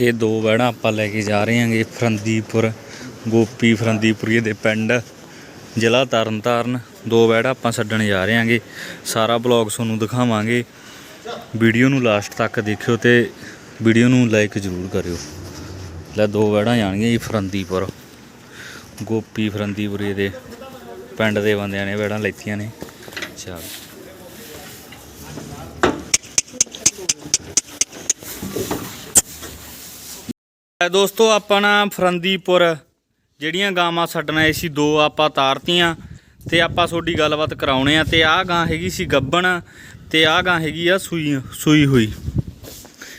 ਇਹ ਦੋ ਵੈੜਾਂ ਆਪਾਂ ਲੈ ਕੇ ਜਾ ਰਹੇ ਹਾਂਗੇ, ਫਰੰਦੀਪੁਰ, ਗੋਪੀ ਫਰੰਦੀਪੁਰੀਏ ਦੇ ਪਿੰਡ, ਜ਼ਿਲ੍ਹਾ ਤਰਨਤਾਰਨ। ਦੋ ਵੈੜਾਂ ਆਪਾਂ ਛੱਡਣ ਜਾ ਰਹੇ ਹਾਂਗੇ। ਸਾਰਾ ਬਲੌਗ ਤੁਹਾਨੂੰ ਦਿਖਾਵਾਂਗੇ। ਵੀਡੀਓ ਨੂੰ ਲਾਸਟ ਤੱਕ ਦੇਖਿਓ ਤੇ ਵੀਡੀਓ ਨੂੰ ਲਾਈਕ ਜ਼ਰੂਰ ਕਰਿਓ। ਲੈ ਦੋ ਵੈੜਾਂ ਜਾਣਗੀਆਂ ਜੀ, ਫਰੰਦੀਪੁਰ। ਗੋਪੀ ਫਰੰਦੀਪੁਰੀਏ ਦੇ ਪਿੰਡ ਦੇ ਬੰਦਿਆਂ ਨੇ ਵੈੜਾਂ ਲੈਤੀਆਂ ਨੇ। ਚਲ। ਦੋਸਤੋ ਆਪਾਂ ਨਾ ਫਰੰਦੀਪੁਰ ਜਿਹੜੀਆਂ ਗਾਵਾਂ ਛੱਡਣ ਆਏ ਸੀ ਦੋ ਆਪਾਂ ਤਾਰਤੀਆਂ ਤੇ ਆਪਾਂ ਤੁਹਾਡੀ ਗੱਲਬਾਤ ਕਰਾਉਣੇ ਆ ਤੇ ਆਹ ਗਾਂ ਹੈਗੀ ਸੀ ਗੱਬਣ ਤੇ ਆਹ ਗਾਂ ਹੈਗੀ ਆ ਸੂਈ ਸੂਈ ਹੋਈ।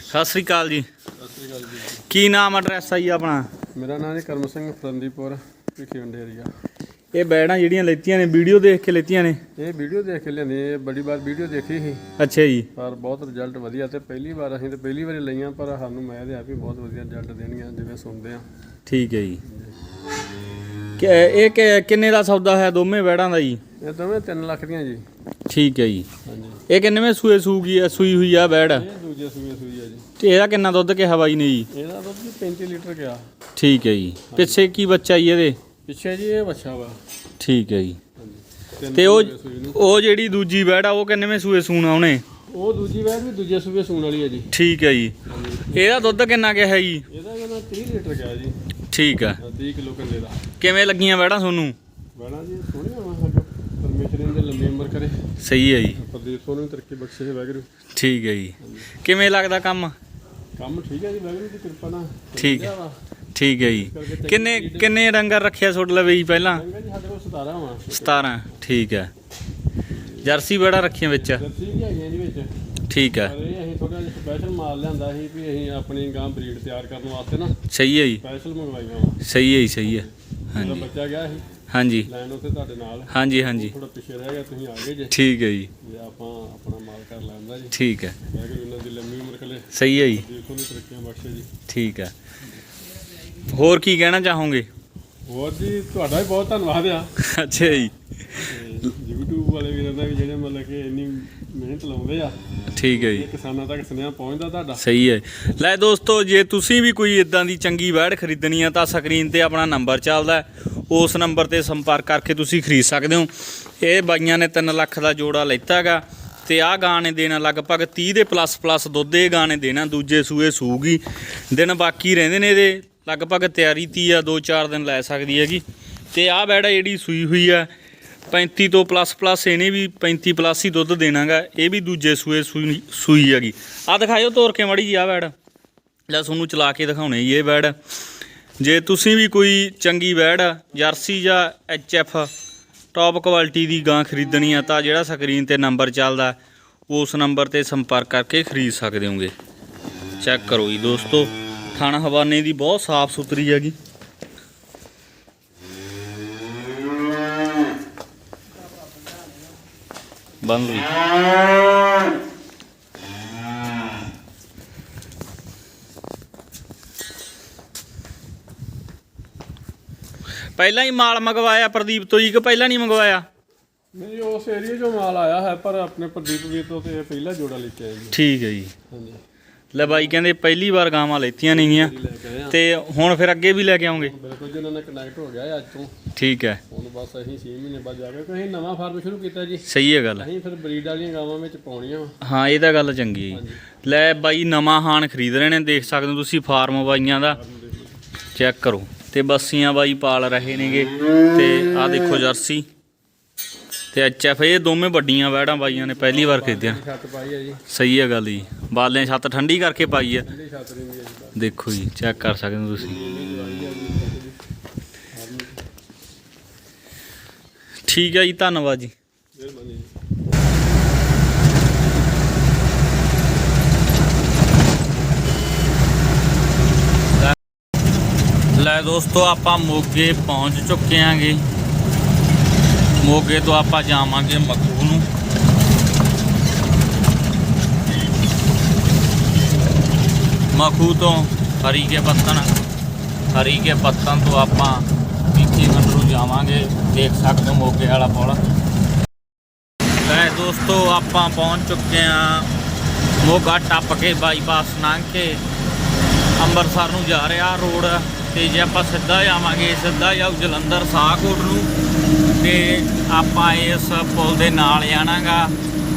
ਸਤਿ ਸ੍ਰੀ ਅਕਾਲ ਜੀ। ਸਤਿ ਸ਼੍ਰੀ ਅਕਾਲ ਜੀ। ਕੀ ਨਾਮ ਐਡਰੈਸ ਆ ਜੀ ਆਪਣਾ? ਮੇਰਾ ਨਾਮ ਹੈ ਕਰਮ ਸਿੰਘ ਫਰੰਦੀਪੁਰ ਭਿੱਖੀ ਏਰੀਆ ਇਹ ਬੈੜਾਂ ਜਿਹੜੀਆਂ ਲੈਤੀਆਂ ਨੇ ਵੀਡੀਓ ਦੇਖ ਕੇ ਲੈਤੀਆਂ ਨੇ? ਇਹ ਵੀਡੀਓ ਦੇਖ ਕੇ ਲਿਆਂਦੀ ਇਹ ਬੜੀ ਵਾਰ ਵੀਡੀਓ ਦੇਖੀ ਸੀ। ਅੱਛਾ ਜੀ। ਪਰ ਬਹੁਤ ਰਿਜ਼ਲਟ ਵਧੀਆ ਤੇ ਪਹਿਲੀ ਵਾਰ ਅਸੀਂ ਤੇ ਪਹਿਲੀ ਵਾਰੀ ਲਈਆਂ ਪਰ ਸਾਨੂੰ ਮੈਂ ਤੇ ਆਪ ਹੀ ਬਹੁਤ ਵਧੀਆ ਰਿਜ਼ਲਟ ਦੇਣਗੀਆਂ ਜਿਵੇਂ ਸੁਣਦੇ ਆ ਠੀਕ ਹੈ ਜੀ। ਕਿ ਇਹ ਕਿ- ਕਿੰਨੇ ਦਾ ਸੌਦਾ ਹੈ ਦੋਵੇਂ ਬੈੜਾਂ ਦਾ ਜੀ? ਇਹ ਦੋਵੇਂ 3 ਲੱਖ ਦੀਆਂ ਜੀ। ਠੀਕ ਹੈ ਜੀ। ਹਾਂਜੀ। ਇਹ ਕਿੰਨੇਵੇਂ ਸੂਏ ਸੂਗੀ ਆ ਸੂਈ ਹੋਈ ਆ ਬੈੜ? ਇਹ ਦੂਜੇ ਸੂਏ ਸੂਈ ਆ ਜੀ। ਤੇ ਇਹਦਾ ਕਿੰਨਾ ਦੁੱਧ ਕਿਹਾ ਬਾਈ ਨੇ ਜੀ? ਇਹਦਾ ਦੁੱਧ ਜੀ 35 ਲੀਟਰ ਗਿਆ। ਠੀਕ ਹੈ ਜੀ। ਪਿੱਛੇ ਕੀ ਬੱਚਾ ਜੀ ਇਹਦੇ? ਪਿੱਛੇ ਜੀ ਇਹ ਵੱਛਾ ਵਾ। ਠੀਕ ਹੈ ਜੀ। ਤਿੰਨ ਤੇ ਉਹ ਸੂਏ ਸੂਈ ਨੂੰ ਉਹ ਜਿਹੜੀ ਦੂਜੀ ਬੈੜ ਆ ਉਹ ਕਿੰਨੇਵੇਂ ਸੂਏ ਸੂਣਾ ਉਹਨੇ? ਉਹ ਦੂਜੀ ਵਾਰ ਵੀ ਦੂਜੇ ਸੂਏ ਸੂਣ ਵਾਲੀ ਹੈ ਜੀ। ਠੀਕ ਹੈ ਜੀ। ਇਹਦਾ ਦੁੱਧ ਕਿੰਨਾ ਕਿਹਾ ਜੀ? ਇਹਦਾ ਕਹਿੰਦਾ 30 ਲੀਟਰ ਗਿਆ ਜੀ। ਠੀਕ ਆ 30 ਕਿਲੋ ਕੰਦੇ ਦਾ। ਕਿਵੇਂ ਲੱਗੀਆਂ ਬੈੜਾਂ ਤੁਹਾਨੂੰ? ਬੜਾ ਜੀ ਸੋਹਣੀਆਂ ਵਾ ਸਾਡਾ। ਪਰਮੇਸ਼ਰ ਇਹਦੇ ਲੰਮੀ ਉਮਰ ਕਰੇ। ਸਹੀ ਹੈ ਜੀ। ਪ੍ਰਦੀਪ ਸੋਨੂੰ ਤਰੱਕੀ ਬਖਸ਼ੇ ਵੈਗਰੂ ਠੀਕ ਹੈ ਜੀ। ਕਿਵੇਂ ਲੱਗਦਾ ਕੰਮ? ਕੰਮ ਠੀਕ ਹੈ ਜੀ ਵੈਗਰੂ ਦੀ ਕਿਰਪਾ ਨਾਲ। ਠੀਕ ਹੈ। ਠੀਕ ਹੈ ਜੀ। ਕਿੰਨੇ ਕਿੰਨੇ ਡੰਗਰ ਰੱਖਿਆ ਤੁਹਾਡੇ ਲਵੇ ਜੀ ਪਹਿਲਾਂ? ਚੰਗਾ ਜੀ ਸਾਡੇ ਕੋਲ 17 ਵਾ। 17 ਠੀਕ ਹੈ। ਜਰਸੀ ਬੈੜਾਂ ਰੱਖੀਆਂ ਵਿੱਚ? ਜਰਸੀ ਵੀ ਹੈਗੀਆਂ ਜੀ ਵਿੱਚ। ਠੀਕ ਹੈ। ਪਰ ਇਹ ਅਸੀਂ ਥੋੜਾ ਜਿਹਾ ਸਪੈਸ਼ਲ ਮਾਲ ਲਿਆਂਦਾ ਸੀ ਵੀ ਅਸੀਂ ਆਪਣੀ ਗਾਂ ਬਰੀਡ ਤਿਆਰ ਕਰਨ ਵਾਸਤੇ ਨਾ ਸਹੀ ਹੈ ਜੀ। ਸਪੈਸ਼ਲ ਮੰਗਵਾਈਆਂ ਵਾ। ਸਹੀ ਹੈ ਜੀ ਸਹੀ ਹੈ। ਹਾਂਜੀ। ਬੱਚਾ ਗਿਆ ਸੀ। ਹਾਂਜੀ। ਲੈਣ ਉੱਥੇ ਤੁਹਾਡੇ ਨਾਲ। ਹਾਂਜੀ ਹਾਂਜੀ। ਥੋੜਾ ਪਿੱਛੇ ਰਹਿ ਗਿਆ ਤੁਸੀਂ ਆ ਗਏ ਜੇ। ਠੀਕ ਹੈ ਜੀ। ਜੇ ਆਪਾਂ ਆਪਣਾ ਮਾਲ ਕਰ ਲੈਂਦਾ ਜੀ। ਠੀਕ ਹੈ। ਵੈਗਰੂ ਇਹਨਾਂ ਦੀ ਲੰਮੀ ਉਮਰ ਕਰੇ। ਸਹੀ ਹੈ ਜੀ। ਦੇਖੋ ਨੂੰ ਤਰੱਕੀਆਂ ਬਖਸ਼ੇ ਜੀ। ਠੀਕ ਹੈ। ਹੋਰ ਕੀ ਕਹਿਣਾ ਚਾਹੋਗੇ? ਹੋਰ ਜੀ ਤੁਹਾਡਾ ਵੀ ਬਹੁਤ ਧੰਨਵਾਦ ਆ। ਅੱਛਾ ਜੀ। YouTube ਵਾਲੇ ਵੀਰਾਂ ਦਾ ਵੀ ਜਿਹੜੇ ਮਤਲਬ ਕਿ ਇੰਨੀ ਮਿਹਨਤ ਲਾਉਂਦੇ ਆ ਠੀਕ ਹੈ ਜੀ। ਕਿਸਾਨਾਂ ਤੱਕ ਸੁਨੇਹਾ ਪਹੁੰਚਦਾ ਤੁਹਾਡਾ। ਸਹੀ ਹੈ। ਲੈ ਦੋਸਤੋ ਜੇ ਤੁਸੀਂ ਵੀ ਕੋਈ ਇਦਾਂ ਦੀ ਚੰਗੀ ਵੈੜ ਖਰੀਦਣੀ ਆ ਤਾਂ ਸਕਰੀਨ ਤੇ ਆਪਣਾ ਨੰਬਰ ਚੱਲਦਾ। ਉਸ ਨੰਬਰ ਤੇ ਸੰਪਰਕ ਕਰਕੇ ਤੁਸੀਂ ਖਰੀਦ ਸਕਦੇ ਹੋ। ਇਹ ਬਾਈਆਂ ਨੇ 3 ਲੱਖ ਦਾ ਜੋੜਾ ਲੈਤਾਗਾ ਤੇ ਆਹ ਗਾਂ ਨੇ ਦੇਣਾ ਲਗਭਗ 30 ਦੇ ਪਲੱਸ ਪਲੱਸ ਦੁੱਧ ਇਹ ਗਾਂ ਨੇ ਦੇਣਾ ਦੂਜੇ ਸੂਏ ਸੂਗੀ। ਦਿਨ ਬਾਕੀ ਰਹਿੰਦੇ ਨੇ ਇਹਦੇ। ਲਗਭਗ ਤਿਆਰੀ ਤੀ ਆ 2-4 ਦਿਨ ਲੈ ਸਕਦੀ ਹੈਗੀ। ਤੇ ਆਹ ਵੈੜ ਜਿਹੜੀ ਸੂਈ ਹੋਈ ਆ 35 ਤੋਂ ਪਲੱਸ ਪਲੱਸ ਇਹਨੇ ਵੀ 35 ਪਲੱਸ ਹੀ ਦੁੱਧ ਦੇਣਾਗਾ, ਇਹ ਵੀ ਦੂਜੇ ਸੂਏ ਸੂਈ ਸੂਈ ਹੈਗੀ। ਆ ਦਿਖਾਇਓ ਤੋਰ ਕੇ ਮੜੀ ਜੀ ਆ ਵੈੜ ਲੈ ਤੁਹਾਨੂੰ ਚਲਾ ਕੇ ਦਿਖਾਉਣੇ ਜੀ ਇਹ ਵੈੜ ਜੇ ਤੁਸੀਂ ਵੀ ਕੋਈ ਚੰਗੀ ਵੈੜ ਜਰਸੀ ਜਾਂ ਐਚ ਐਫ ਟੌਪ ਕੁਆਲਿਟੀ ਦੀ ਗਾਂ ਖਰੀਦਣੀ ਆ, ਤਾਂ ਜਿਹੜਾ ਸਕਰੀਨ ਤੇ ਨੰਬਰ ਚੱਲਦਾ, ਉਸ ਨੰਬਰ ਤੇ ਸੰਪਰਕ ਕਰਕੇ ਖਰੀਦ ਸਕਦੇ ਹੋਗੇ। ਚੈੱਕ ਕਰੋ ਜੀ ਦੋਸਤੋ। ਥਣ ਹਵਾਨੇ ਦੀ ਬਹੁਤ ਸਾਫ਼ ਸੁਥਰੀ ਹੈਗੀ। ਬੰਦ ਹੋਈ। ਪਹਿਲਾਂ ਹੀ ਮਾਲ ਮੰਗਵਾਇਆ ਪ੍ਰਦੀਪ ਤੋਂ ਜੀ ਕਿ ਪਹਿਲਾਂ ਨਹੀਂ ਮੰਗਵਾਇਆ? ਨਹੀਂ ਉਸ ਏਰੀਆ 'ਚੋਂ ਮਾਲ ਆਇਆ ਹੈ ਪਰ ਆਪਣੇ ਪ੍ਰਦੀਪ ਵੀਰ ਤੋਂ ਤੇ ਇਹ ਪਹਿਲਾ ਜੋੜਾ ਲੈ ਕੇ ਆਏ ਜੀ। ਠੀਕ ਹੈ ਜੀ। ਹਾਂਜੀ। ਲੈ ਬਾਈ ਕਹਿੰਦੇ ਪਹਿਲੀ ਵਾਰ ਗਾਵਾਂ ਲੈਤੀਆਂ ਨੇਗੀਆਂ ਤੇ ਹੁਣ ਫਿਰ ਅੱਗੇ ਵੀ ਲੈ ਕੇ ਆਉਂਗੇ। ਬਿਲਕੁਲ ਜੀ ਉਹਨਾਂ ਨਾਲ ਕਨੈਕਟ ਹੋ ਗਿਆ ਅੱਜ ਤੋਂ। ਠੀਕ ਹੈ। ਹੁਣ ਬਸ ਅਸੀਂ 6 ਮਹੀਨੇ ਬਾਅਦ ਜਾ ਕੇ ਅਸੀਂ ਨਵਾਂ ਫਾਰਮ ਸ਼ੁਰੂ ਕੀਤਾ ਜੀ। ਸਹੀ ਹੈ ਗੱਲ। ਅਸੀਂ ਫਿਰ ਬਰੀਡ ਵਾਲੀਆਂ ਗਾਵਾਂ ਵਿੱਚ ਪਾਉਣੀਆਂ ਹਾਂ ਇਹ ਤਾਂ ਗੱਲ ਚੰਗੀ ਹੈ। ਲੈ ਬਾਈ ਨਵਾਂ ਹਾਨ ਖਰੀਦ ਰਹੇ ਨੇ ਦੇਖ ਸਕਦੇ ਹੋ ਤੁਸੀਂ ਫਾਰਮ ਬਾਈਆਂ ਦਾ। ਚੈੱਕ ਕਰੋ। ਤੇ ਬੱਸੀਆਂ ਬਾਈ ਪਾਲ ਰਹੇ ਨੇਗੇ। ਤੇ ਆਹ ਦੇਖੋ ਜਰਸੀ। ਤੇ ਐਚ ਐਫ ਇਹ ਦੋਵੇਂ ਵੱਡੀਆਂ ਵੈੜਾਂ ਬਾਈਆਂ ਨੇ ਪਹਿਲੀ ਵਾਰ ਖਰੀਦਿਆ। ਛੱਤ ਪਾਈ ਹੈ ਜੀ। ਸਹੀ ਹੈ ਗੱਲ ਜੀ। ਬਾਲੇ ਛੱਤ ਠੰਡੀ ਕਰਕੇ ਪਾਈ ਹੈ ਦੇਖੋ ਜੀ ਚੈੱਕ ਕਰ ਸਕਦੇ ਹੋ ਤੁਸੀਂ। ਠੀਕ ਹੈ ਜੀ ਧੰਨਵਾਦ ਜੀ। ਲੈ ਦੋਸਤੋ ਆਪਾਂ ਮੋਗੇ ਪਹੁੰਚ ਚੁੱਕੇ ਆਂਗੇ। ਮੋਗੇ ਤੋਂ ਆਪਾਂ ਜਾਵਾਂਗੇ ਮਖੂ ਨੂੰ। ਮਖੂ ਤੋਂ ਹਰੀ ਹਰੀਕੇ ਪੱਤਨ ਹਰੀਕੇ ਪੱਤਨ ਤੋਂ ਆਪਾਂ ਵਿੱਕੀ ਨੂੰ ਜਾਵਾਂਗੇ, ਦੇਖ ਸਕਦੇ ਹੋ ਮੋਗੇ ਵਾਲਾ ਪੁਲ। ਲੈ ਦੋਸਤੋ, ਆਪਾਂ ਪਹੁੰਚ ਚੁੱਕੇ ਆਂ ਮੋਗਾ ਟੱਪ ਕੇ ਬਾਈਪਾਸ ਲੰਘ ਕੇ ਅੰਮ੍ਰਿਤਸਰ ਨੂੰ ਜਾ ਰਿਹਾ ਰੋਡ, ਤੇ ਜੇ ਆਪਾਂ ਸਿੱਧਾ ਜਾਵਾਂਗੇ, ਸਿੱਧਾ ਜਾਊ ਜਲੰਧਰ ਸਾਹਕੋਟ ਨੂੰ। ਤੇ ਆਪਾਂ ਇਸ ਪੁਲ ਦੇ ਨਾਲ ਜਾਣਾਗਾ,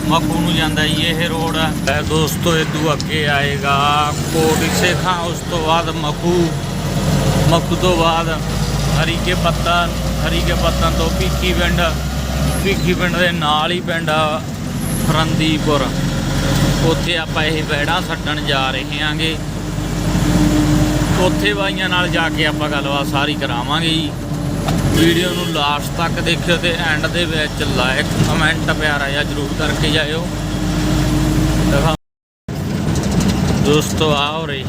ਮੱਖੂ ਨੂੰ ਜਾਂਦਾ ਜੀ ਇਹ ਰੋਡ। ਹੈ ਦੋਸਤੋ ਇਦੋਂ ਅੱਗੇ ਆਏਗਾ ਕੋਟ ਸੇਖਾਂ, ਉਸ ਤੋਂ ਬਾਅਦ ਮੱਖੂ। ਮੱਖੂ ਤੋਂ ਬਾਅਦ ਹਰੀਕੇ ਪੱਤਨ ਹਰੀਕੇ ਪੱਤਨ ਤੋਂ ਭਿੱਖੀ ਪਿੰਡ। ਭਿੱਖੀ ਪਿੰਡ ਦੇ ਨਾਲ ਹੀ ਪਿੰਡ ਆ ਫਰੰਦੀਪੁਰ। ਉੱਥੇ ਆਪਾਂ ਇਹ ਵੈੜਾਂ ਛੱਡਣ ਜਾ ਰਹੇ ਹਾਂਗੇ। ਉੱਥੇ ਬਾਈਆਂ ਨਾਲ ਜਾ ਕੇ ਆਪਾਂ ਗੱਲਬਾਤ ਸਾਰੀ ਕਰਾਵਾਂਗੇ ਜੀ। ਵੀਡੀਓ ਨੂੰ ਲਾਸਟ ਤੱਕ ਦੇਖਿਓ ਤੇ ਐਂਡ ਦੇ ਵਿੱਚ ਲਾਈਕ ਕਮੈਂਟ ਪਿਆਰਾ ਜਿਹਾ ਜਰੂਰ ਕਰਕੇ ਜਾਇਓ। ਦੋਸਤੋ ਆਓ ਰੇ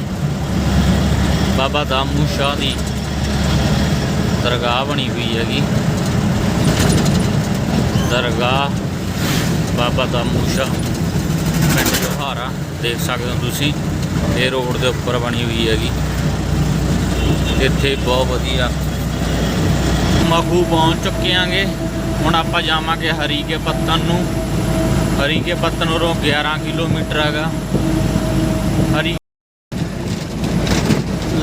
ਬਾਬਾ ਦਾਮੂ ਸ਼ਾਹ ਦੀ ਦਰਗਾਹ ਬਣੀ ਹੋਈ ਹੈਗੀ। ਦਰਗਾਹ ਬਾਬਾ ਦਾਮੂ ਸ਼ਾਹ, ਪਿੰਡ ਜੋਹਾਰਾ, ਦੇਖ ਸਕਦੇ ਹੋ ਤੁਸੀਂ, ਇਹ ਰੋਡ ਦੇ ਉੱਪਰ ਬਣੀ ਹੋਈ ਹੈਗੀ। ਇੱਥੇ ਬਹੁਤ ਵਧੀਆ ਮਖੂ ਪਹੁੰਚ ਚੁੱਕੇ ਆਂਗੇ। ਹੁਣ ਆਪਾਂ ਜਾਵਾਂਗੇ ਹਰੀਕੇ ਪੱਤਨ ਨੂੰ। ਹਰੀਕੇ ਪੱਤਨ ਉਰੋਂ 11 ਕਿਲੋਮੀਟਰ ਹੈਗਾ। ਹਰੀ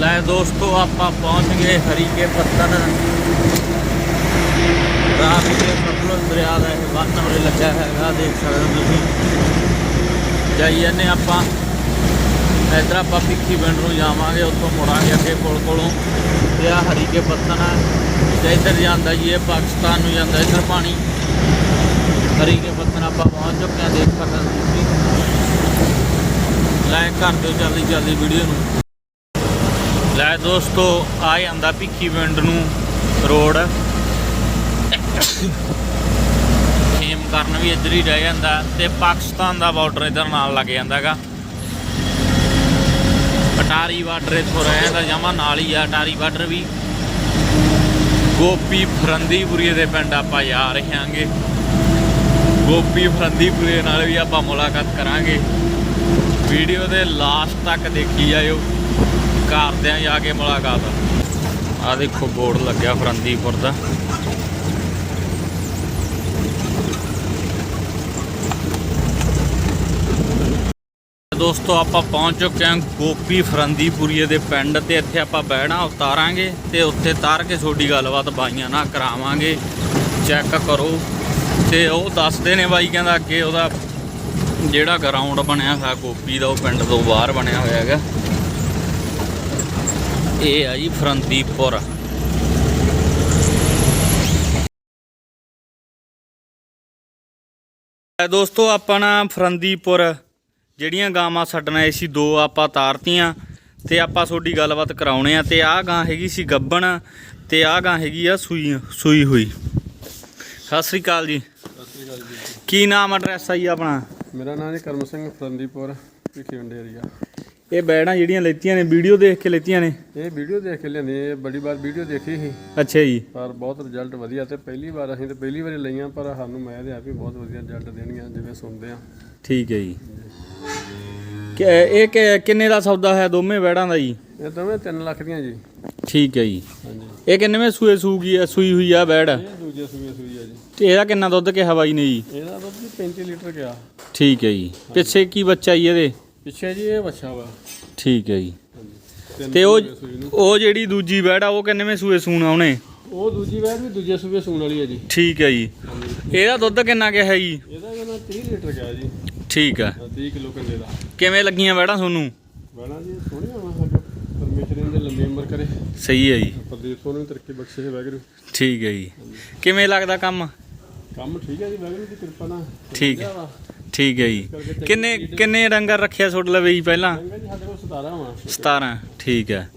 ਲੈ ਦੋਸਤੋ, ਆਪਾਂ ਪਹੁੰਚ ਗਏ ਹਰੀਕੇ ਪੱਤਨ ਰਾਤ ਦੇ ਸਤਲੁਜ ਦਰਿਆ ਦਾ ਇਹ ਬੰਨ ਉਰੇ ਲੱਗਾ ਹੈਗਾ, ਦੇਖ ਸਕਦੇ ਹੋ ਤੁਸੀਂ। ਜਾਈ ਜਾਂਦੇ ਆਪਾਂ। ਇੱਧਰ ਆਪਾਂ ਭਿੱਖੀ ਪਿੰਡ ਨੂੰ ਜਾਵਾਂਗੇ, ਉੱਥੋਂ ਮੁੜਾਂਗੇ ਅੱਗੇ ਕੋਲ ਕੋਲੋਂ। ਤੇ ਆ ਹਰੀਕੇ ਪੱਤਨ ਹੈ। ਤੇ ਇੱਧਰ ਜਾਂਦਾ ਜੀ ਇਹ ਪਾਕਿਸਤਾਨ ਨੂੰ ਜਾਂਦਾ ਇੱਧਰ ਪਾਣੀ। ਹਰੀਕੇ ਪੱਤਨ ਆਪਾਂ ਪਹੁੰਚ ਚੁੱਕੇ ਹਾਂ ਦੇਖ ਸਕਦੇ ਤੁਸੀਂ। ਲਾਈਕ ਕਰ ਦਿਓ ਜਲਦੀ ਜਲਦੀ ਵੀਡੀਓ ਨੂੰ। ਲੈ ਦੋਸਤੋ, ਆ ਜਾਂਦਾ ਭਿੱਖੀ ਪਿੰਡ ਨੂੰ ਰੋਡ। ਖੇਮ ਕਰਨ ਵੀ ਇੱਧਰ ਹੀ ਰਹਿ ਜਾਂਦਾ ਤੇ ਪਾਕਿਸਤਾਨ ਦਾ ਬਾਰਡਰ ਇੱਧਰ ਨਾਲ ਲੱਗ ਜਾਂਦਾਗਾ। ਅਟਾਰੀ ਬਾਰਡਰ ਇੱਥੋਂ ਰਹਿ ਜਾਂਦਾ ਜਮਾ ਨਾਲ ਹੀ ਆ, ਅਟਾਰੀ ਬਾਰਡਰ ਵੀ। ਗੋਪੀ ਫਰੰਦੀਪੁਰੀਏ ਦੇ ਪਿੰਡ ਆਪਾਂ ਜਾ ਰਹੇ ਹਾਂਗੇ ਗੋਪੀ ਫਰੰਦੀਪੁਰੀਏ ਨਾਲ ਵੀ ਆਪਾਂ ਮੁਲਾਕਾਤ ਕਰਾਂਗੇ। ਵੀਡੀਓ ਦੇ ਲਾਸਟ ਤੱਕ ਦੇਖੀ ਜਾਇਓ। ਕਰਦਿਆਂ ਜਾ ਕੇ ਮੁਲਾਕਾਤ। ਆ ਦੇਖੋ ਬੋਰਡ ਲੱਗਿਆ ਫਰੰਦੀਪੁਰ ਦਾ। ਦੋਸਤੋ, ਆਪਾਂ ਪਹੁੰਚ ਚੁੱਕੇ ਹਾਂ ਗੋਪੀ ਫਰੰਦੀਪੁਰੀਏ ਦੇ ਪਿੰਡ ਤੇ। ਇੱਥੇ ਆਪਾਂ ਬਹਿਣਾ, ਉਤਾਰਾਂਗੇ ਤੇ ਉੱਥੇ ਤਾਰ ਕੇ ਤੁਹਾਡੀ ਗੱਲਬਾਤ ਬਾਈਆਂ ਨਾਲ ਕਰਾਵਾਂਗੇ। ਚੈੱਕ ਕਰੋ। ਤੇ ਉਹ ਦੱਸਦੇ ਨੇ ਬਾਈ, ਕਹਿੰਦਾ ਅੱਗੇ ਉਹਦਾ ਜਿਹੜਾ ਗਰਾਊਂਡ ਬਣਿਆ ਹੋਇਆ, ਗੋਪੀ ਦਾ ਉਹ ਪਿੰਡ ਤੋਂ ਬਾਹਰ ਬਣਿਆ ਹੋਇਆ ਹੈਗਾ। ਇਹ ਆ ਜੀ ਫਰੰਦੀਪੁਰ। ਦੋਸਤੋ, ਆਪਣਾ ਫਰੰਦੀਪੁਰ ਜਿਹੜੀਆਂ ਗਾਵਾਂ ਛੱਡਣ ਆਏ ਸੀ ਦੋ ਆਪਾਂ ਤਾਰਤੀਆਂ ਤੇ ਆਪਾਂ ਤੁਹਾਡੀ ਗੱਲਬਾਤ ਕਰਾਉਣੇ ਆ ਤੇ ਆਹ ਗਾਂ ਹੈਗੀ ਸੀ ਗੱਬਣ ਤੇ ਆਹ ਗਾਂ ਹੈਗੀ ਆ ਸੂਈ ਸੂਈ ਹੋਈ। ਸਤਿ ਸ੍ਰੀ ਅਕਾਲ ਜੀ। ਸਤਿ ਸ੍ਰੀ ਅਕਾਲ ਜੀ। ਕੀ ਨਾਮ ਐਡਰੈਸ ਆ ਜੀ ਆਪਣਾ? ਮੇਰਾ ਨਾਮ ਹੈ ਕਰਮ ਸਿੰਘ ਫਰੰਦੀਪੁਰ ਪਿੰਡ ਏਰੀਆ ਇਹ ਬੈੜਾਂ ਜਿਹੜੀਆਂ ਲੈਤੀਆਂ ਨੇ ਵੀਡੀਓ ਦੇਖ ਕੇ ਲੈਤੀਆਂ ਨੇ? ਇਹ ਵੀਡੀਓ ਦੇਖ ਕੇ ਲਿਆਂਦੀ ਇਹ ਬੜੀ ਵਾਰ ਵੀਡੀਓ ਦੇਖੀ ਸੀ। ਅੱਛਾ ਜੀ। ਪਰ ਬਹੁਤ ਰਿਜ਼ਲਟ ਵਧੀਆ ਤੇ ਪਹਿਲੀ ਵਾਰ ਅਸੀਂ ਤੇ ਪਹਿਲੀ ਵਾਰੀ ਲਈਆਂ ਪਰ ਸਾਨੂੰ ਮੈਂ ਤੇ ਆ ਵੀ ਬਹੁਤ ਵਧੀਆ ਰਿਜ਼ਲਟ ਦੇਣੀਆਂ ਜਿਵੇਂ ਸੁਣਦੇ ਆ। ਠੀਕ ਹੈ ਜੀ। ਕਿ ਇਹ ਕਿ- ਕਿੰਨੇ ਦਾ ਸੌਦਾ ਹੈ ਦੋਵੇਂ ਬੈੜਾਂ ਦਾ ਜੀ? ਇਹ ਦੋਵੇਂ 3 ਲੱਖ ਦੀਆਂ ਜੀ। ਠੀਕ ਹੈ ਜੀ। ਹਾਂਜੀ। ਇਹ ਕਿੰਨੇਵੇਂ ਸੂਏ ਸੂਗੀ ਆ ਸੂਈ ਹੋਈ ਆ ਇਹ ਦੂਜੇ ਸੂਏ ਸੂਈ ਆ ਜੀ। ਤੇ ਇਹਦਾ ਕਿੰਨਾ ਦੁੱਧ ਕਿਹਾ ਬਾਈ ਨੇ ਜੀ? ਇਹਦਾ ਦੁੱਧ ਜੀ 35 ਲੀਟਰ ਗਿਆ। ਠੀਕ ਹੈ ਜੀ। ਪਿੱਛੇ ਕੀ ਬੱਚਾ ਜੀ ਇਹਦੇ? ਪਿੱਛੇ ਜੀ ਇਹ ਵੱਛਾ ਵਾ। ਠੀਕ ਹੈ ਜੀ। ਹਾਂਜੀ। ਤਿੰਨ ਤੇ ਉਹ ਸੂਏ ਸੂਈ ਨੂੰ। ਉਹ ਜਿਹੜੀ ਦੂਜੀ ਬੈੜ ਆ ਉਹ ਕਿੰਨੇਵੇਂ ਸੂਏ ਸੂਣਾ ਉਹਨੇ? ਉਹ ਦੂਜੀ ਵੈਰ ਵੀ ਦੂਜੇ ਸੂਏ ਸੂਣ ਵਾਲੀ ਹੈ ਜੀ। ਠੀਕ ਹੈ ਜੀ। ਹਾਂਜੀ। ਇਹਦਾ ਦੁੱਧ ਕਿੰਨਾ ਕਿਹਾ ਜੀ? ਇਹਦਾ ਕਹਿੰਦਾ 30 ਲੀਟਰ ਗਿਆ ਜੀ। ਠੀਕ ਹੈ 30 ਕਿਲੋ ਕੰਡੇ ਦਾ। ਕਿਵੇਂ ਲੱਗੀਆਂ ਬੈੜਾਂ ਤੁਹਾਨੂੰ ਬਣਾ ਜੀ ਸੋਹਣੀਆਂ ਵਾ ਸਾਡੇ। ਪਰਮੇਸ਼ਰ ਇਹਨਾਂ ਦੇ ਲੰਮੀ ਉਮਰ ਕਰੇ। ਸਹੀ ਹੈ ਜੀ। ਪ੍ਰਦੀਪ ਨੂੰ ਵੀ ਤਰੱਕੀ ਬਖਸ਼ੇ ਵਾਹਿਗੁਰੂ। ਠੀਕ ਹੈ ਜੀ। ਕਿਵੇਂ ਲੱਗਦਾ ਕੰਮ? ਕੰਮ ਠੀਕ ਹੈ ਜੀ ਵਾਹਿਗੁਰੂ ਦੀ ਕਿਰਪਾ ਨਾਲ। ਠੀਕ ਹੈ। ਠੀਕ ਹੈ ਜੀ। ਕਿੰਨੇ ਕਿੰਨੇ ਡੰਗਰ ਰੱਖਿਆ ਤੁਹਾਡੇ ਲਵੇ ਜੀ ਪਹਿਲਾਂ? ਜੀ ਸਾਡੇ ਕੋਲ 17 ਵਾ। 17 ਠੀਕ ਹੈ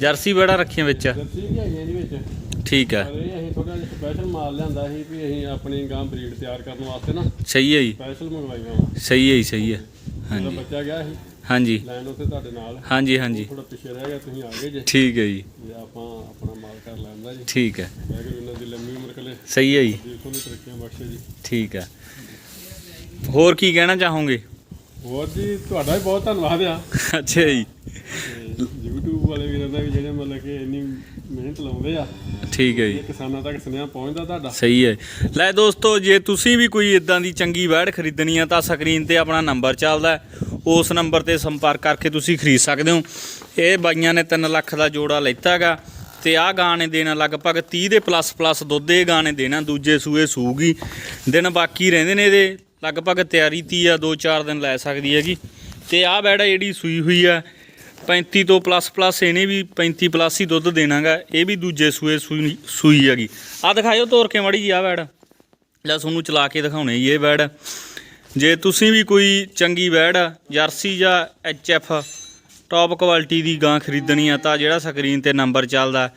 ਜਰਸੀ ਬੈੜਾਂ ਰੱਖੀਆਂ ਵਿੱਚ ਜਰਸੀ ਵੀ ਹੈਗੀਆਂ ਜੀ ਵਿੱਚ। ਠੀਕ ਹੈ ਅਸੀਂ ਥੋੜਾ ਜਿਹਾ ਸਪੈਸ਼ਲ ਮਾਲ ਲਿਆਂਦਾ ਸੀ ਵੀ ਅਸੀਂ ਆਪਣੀ ਗਾਂ ਬਰੀਡ ਤਿਆਰ ਕਰਨ ਵਾਸਤੇ ਨਾ ਸਹੀ ਹੈ ਜੀ। ਸਪੈਸ਼ਲ ਮੰਗਵਾਈਆਂ ਵਾ ਸਹੀ ਹੈ ਜੀ ਸਹੀ ਹੈ। ਜਦੋਂ ਹਾਂਜੀ। ਬੱਚਾ ਗਿਆ ਸੀ। ਹਾਂਜੀ। ਲੈਣ ਉੱਤੇ ਤੁਹਾਡੇ ਨਾਲ। ਹਾਂਜੀ ਹਾਂਜੀ। ਥੋੜਾ ਪਿੱਛੇ ਰਹਿ ਗਿਆ ਤੁਸੀਂ ਆ ਗਏ ਜੇ। ਠੀਕ ਹੈ ਜੀ। ਤੇ ਆਪਾਂ ਆਪਣਾ ਮਾਲ ਕਰ ਲੈਂਦਾ ਜੀ। ਠੀਕ ਹੈ। ਵਾਹਿਗੁਰੂ ਇਹਨਾਂ ਦੀ ਲੰਮੀ ਉਮਰ ਕਰੇ। ਸਹੀ ਹੈ ਜੀ। ਦੇਖੋ ਨੂੰ ਤਰੱਕੀਆਂ ਬਖਸ਼ੇ ਜੀ। ਠੀਕ ਹੈ। ਹੋਰ ਕੀ ਕਹਿਣਾ ਚਾਹੋਗੇ? ਹੋਰ ਜੀ ਤੁਹਾਡਾ ਵੀ ਬਹੁਤ ਧੰਨਵਾਦ ਆ। ਅੱਛਾ ਜੀ। ਤੇ YouTube ਵਾਲੇ ਵੀਰਾਂ ਦਾ ਵੀ ਜਿਹੜੇ ਮਤਲਬ ਕਿ ਇੰਨੀ ਮਿਹਨਤ ਲਾਉਂਦੇ ਆ। ਠੀਕ ਹੈ ਜੀ। ਕਿਸਾਨਾਂ ਤੱਕ ਸੁਨੇਹਾ ਪਹੁੰਚਦਾ ਤੁਹਾਡਾ। ਸਹੀ ਹੈ। ਲੈ ਦੋਸਤੋ ਜੇ ਤੁਸੀਂ ਵੀ ਕੋਈ ਇਦਾਂ ਦੀ ਚੰਗੀ ਵੈੜ ਖਰੀਦਣੀ ਆ ਤਾਂ ਸਕਰੀਨ ਤੇ ਆਪਣਾ ਨੰਬਰ ਚੱਲਦਾ। ਉਸ ਨੰਬਰ ਤੇ ਸੰਪਰਕ ਕਰਕੇ ਤੁਸੀਂ ਖਰੀਦ ਸਕਦੇ ਹੋ। ਇਹ ਬਾਈਆਂ ਨੇ 3 ਲੱਖ ਦਾ ਜੋੜਾ ਲੈਤਾ ਹੈਗਾ ਤੇ ਆਹ ਗਾਂ ਨੇ ਦੇਣਾ ਲਗਭਗ 30 ਦੇ ਪਲੱਸ ਪਲੱਸ ਦੁੱਧ ਇਹ ਗਾਂ ਨੇ ਦੇਣਾ ਦੂਜੇ ਸੂਏ ਸੂਗੀ। ਦਿਨ ਬਾਕੀ ਰਹਿੰਦੇ ਨੇ ਇਹਦੇ ਲਗਭਗ ਤਿਆਰੀ ਤੀ ਆ 2-4 ਦਿਨ ਲੈ ਸਕਦੀ ਹੈਗੀ। ਤੇ ਆ ਜਿਹੜੀ ਸੂਈ ਹੋਈ ਆ 35 ਤੋਂ ਪਲੱਸ ਪਲੱਸ ਇਹਨੇ ਵੀ 35 ਪਲੱਸ ਹੀ ਦੁੱਧ ਦੇਣਾਗਾ, ਇਹ ਵੀ ਦੂਜੇ ਸੂਏ ਸੂਈ ਸੂਈ ਹੈਗੀ। ਆ ਦਿਖਾਇਓ ਤੋਰ ਕੇ ਮੜੀ ਜੀ ਆ ਵੈੜ। ਲੈ ਤੁਹਾਨੂੰ ਚਲਾ ਕੇ ਦਿਖਾਉਣੇ ਜੀ ਇਹ ਵੈੜ। ਜੇ ਤੁਸੀਂ ਵੀ ਕੋਈ ਚੰਗੀ ਵੈੜ, ਜਰਸੀ ਜਾਂ ਐਚ ਐਫ ਟੌਪ ਕੁਆਲਿਟੀ ਦੀ ਗਾਂ ਖਰੀਦਣੀ ਆ, ਤਾਂ ਜਿਹੜਾ ਸਕਰੀਨ ਤੇ ਨੰਬਰ ਚੱਲਦਾ,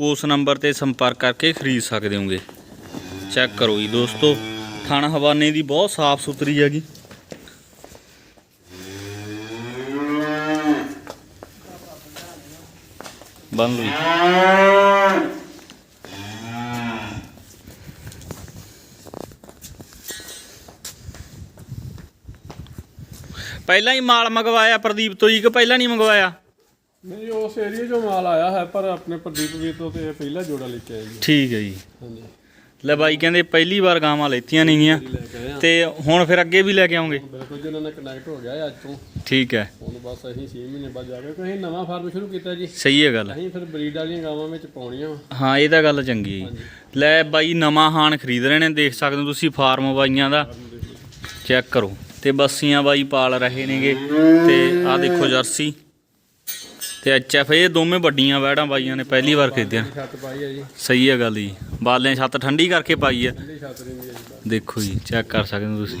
ਉਸ ਨੰਬਰ ਤੇ ਸੰਪਰਕ ਕਰਕੇ ਖਰੀਦ ਸਕਦੇ ਹੋਗੇ। ਚੈੱਕ ਕਰੋ ਜੀ ਦੋਸਤੋ, ਥਾਣਾ ਹਵਾਨੇ ਦੀ ਬਹੁਤ ਸਾਫ਼ ਸੁਥਰੀ ਹੈਗੀ। ਬੰਦ ਹੋਈ ਪਹਿਲਾਂ ਹੀ ਮਾਲ ਮੰਗਵਾਇਆ ਪ੍ਰਦੀਪ ਤੋਂ ਜੀ ਕਿ ਪਹਿਲਾਂ ਨਹੀਂ ਮੰਗਵਾਇਆ? ਨਹੀਂ ਉਸ ਏਰੀਆ 'ਚੋਂ ਮਾਲ ਆਇਆ ਹੈ ਪਰ ਆਪਣੇ ਪ੍ਰਦੀਪ ਵੀਰ ਤੋਂ ਤੇ ਇਹ ਪਹਿਲਾ ਜੋੜਾ ਲੈ ਕੇ ਆਏ ਜੀ ਠੀਕ ਹੈ ਜੀ। ਹਾਂਜੀ। ਲੈ ਬਾਈ ਕਹਿੰਦੇ ਪਹਿਲੀ ਵਾਰ ਗਾਵਾਂ ਲੈਤੀਆਂ ਨੇਗੀਆਂ ਕੇ ਤੇ ਹੁਣ ਫਿਰ ਅੱਗੇ ਵੀ ਲੈ ਕੇ ਆਉਂਗੇ? ਬਿਲਕੁਲ ਜੀ ਉਹਨਾਂ ਨਾਲ ਕਨੈਕਟ ਹੋ ਗਿਆ ਅੱਜ ਤੋਂ। ਠੀਕ ਹੈ। ਹੁਣ ਬਸ ਅਸੀਂ 6 ਮਹੀਨੇ ਬਾਅਦ ਜਾ ਕੇ ਅਸੀਂ ਨਵਾਂ ਫਾਰਮ ਸ਼ੁਰੂ ਕੀਤਾ ਜੀ। ਸਹੀ ਹੈ ਗੱਲ। ਅਸੀਂ ਫਿਰ ਬਰੀਡ ਵਾਲੀਆਂ ਗਾਵਾਂ ਵਿੱਚ ਪਾਉਣੀਆਂ ਹਾਂ ਇਹ ਤਾਂ ਗੱਲ ਚੰਗੀ ਹੈ। ਲੈ ਬਾਈ ਨਵਾਂ ਹਾਨ ਖਰੀਦ ਰਹੇ ਨੇ ਦੇਖ ਸਕਦੇ ਹੋ ਤੁਸੀਂ ਫਾਰਮ ਬਾਈਆਂ ਦਾ। ਚੈੱਕ ਕਰੋ। ਤੇ ਬੱਸੀਆਂ ਬਾਈ ਪਾਲ ਰਹੇ ਨੇਗੇ। ਤੇ ਆਹ ਦੇਖੋ ਜਰਸੀ। ਤੇ ਐਚਐਫ ਇਹ ਦੋਵੇਂ ਵੱਡੀਆਂ ਵੈੜਾਂ ਬਾਈਆਂ ਨੇ ਪਹਿਲੀ ਵਾਰ ਖਰੀਦਿਆ। ਸਹੀ ਹੈ ਗੱਲ ਜੀ। ਬਾਲਿਆਂ ਛੱਤ ਠੰਡੀ ਕਰਕੇ ਪਾਈ ਬਸ ਦੇਖੋ ਜੀ ਚੈੱਕ ਕਰ ਸਕਦੇ ਹੋ ਤੁਸੀਂ।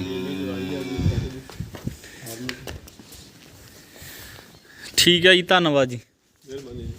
ਠੀਕ ਹੈ ਜੀ ਧੰਨਵਾਦ ਜੀ। ਮਿਹਰਬਾਨੀ ਜੀ।